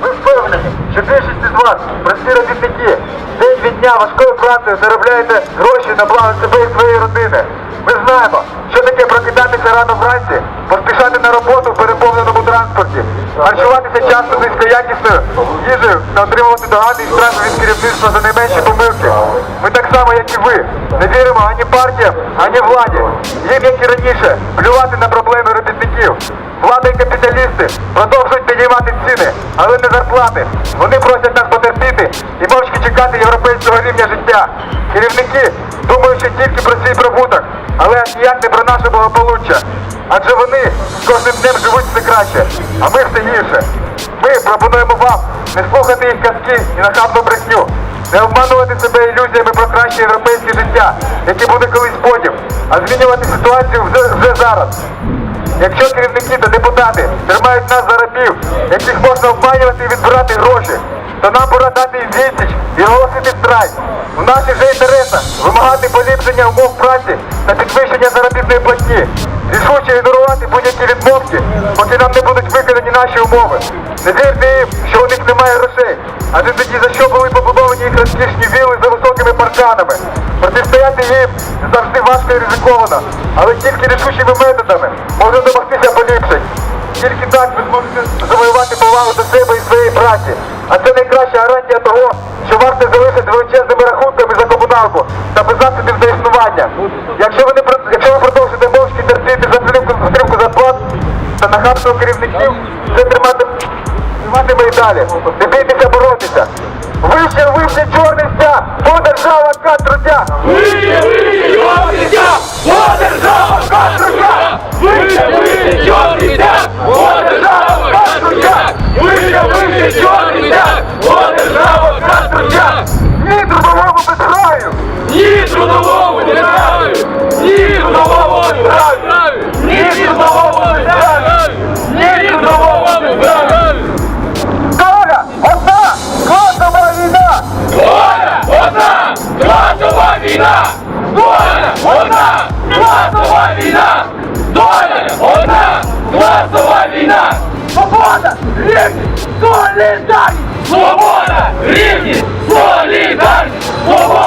Ви впевнені, що більшість з вас, прості робітники, день від дня важкою працею заробляєте гроші на благо себе і своєї родини. Ми знаємо, що таке прокидатися рано вранці, поспішати транспорті, харчуватися часто низькоякісною їжею та отримувати догади і штрафи від керівництва за найменші помилки. Ми так само, як і ви, не віримо ані партіям, ані владі. Їм, як і раніше, плювати на проблеми робітників. Влада і капіталісти продовжують підіймати ціни, але не зарплати. Вони просять нас потерпіти і мовчки чекати європейського рівня життя. Керівники думають ще тільки про свій прибуток, але ніяк не про наше благополуччя. Адже вони з кожним краще, а ми все гірше. Ми пропонуємо вам не слухати їх казки і нахабну брехню, не обманувати себе ілюзіями про краще європейське життя, яке буде колись потім, а змінювати ситуацію вже, вже зараз. Якщо керівники та депутати тримають нас за рабів, яких можна обманювати і відбирати гроші, то нам пора дати відсіч і оголосити страйк. В наших же інтересах вимагати поліпшення умов праці та підвищення заробітної платні, рішуче ігнорувати наші умови. Не вірте що у них немає грошей, адже тоді за що були побудовані їх розкішні віли за високими парканами. Протистояти їм завжди важко і ризиковано, але тільки рішучими методами можна домогтися поліпшень. Тільки так ви зможете завоювати повагу до себе і своєї праці. А це найкраща гарантія того, що варто залишити величезними рахунками за комуналку та без засобів за існування. Якщо ви не про- якщо ви продовжите мовчки терпіти затримку затримку зарплат та нахабство керівників, це тримати триматиме і далі. Не бійтеся боротися. Вище, вище чорний стяг, бо держава ка Солідарність! Свобода! Рівність! Солідарність! Свобода!